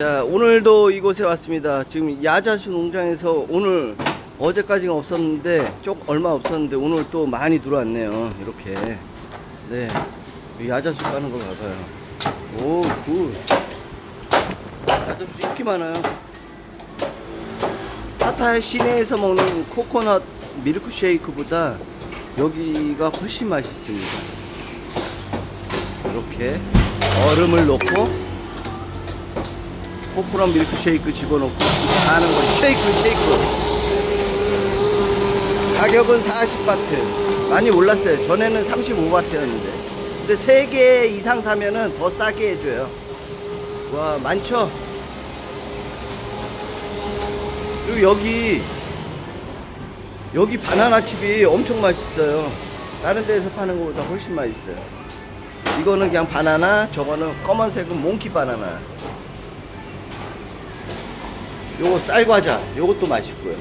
자, 오늘도 이곳에 왔습니다. 지금 야자수 농장에서 오늘 어제까지는 없었는데 쪽 얼마 없었는데 오늘 또 많이 들어왔네요. 이렇게. 네. 이 야자수 까는 거 봐봐요. 오, 굿. 야자수 이렇게 많아요. 파타야 시내에서 먹는 코코넛 밀크 쉐이크보다 여기가 훨씬 맛있습니다. 이렇게 얼음을 넣고 코코넛 밀크쉐이크 집어넣고 하는 거. 쉐이크 쉐이크. 가격은 40바트. 많이 올랐어요. 전에는 35바트였는데. 근데 3개 이상 사면은 더 싸게 해줘요. 와 많죠? 그리고 여기 여기 바나나 칩이 엄청 맛있어요. 다른 데에서 파는 것보다 훨씬 맛있어요. 이거는 그냥 바나나 저거는 검은색은 몽키 바나나 요거 쌀과자 요것도 맛있고요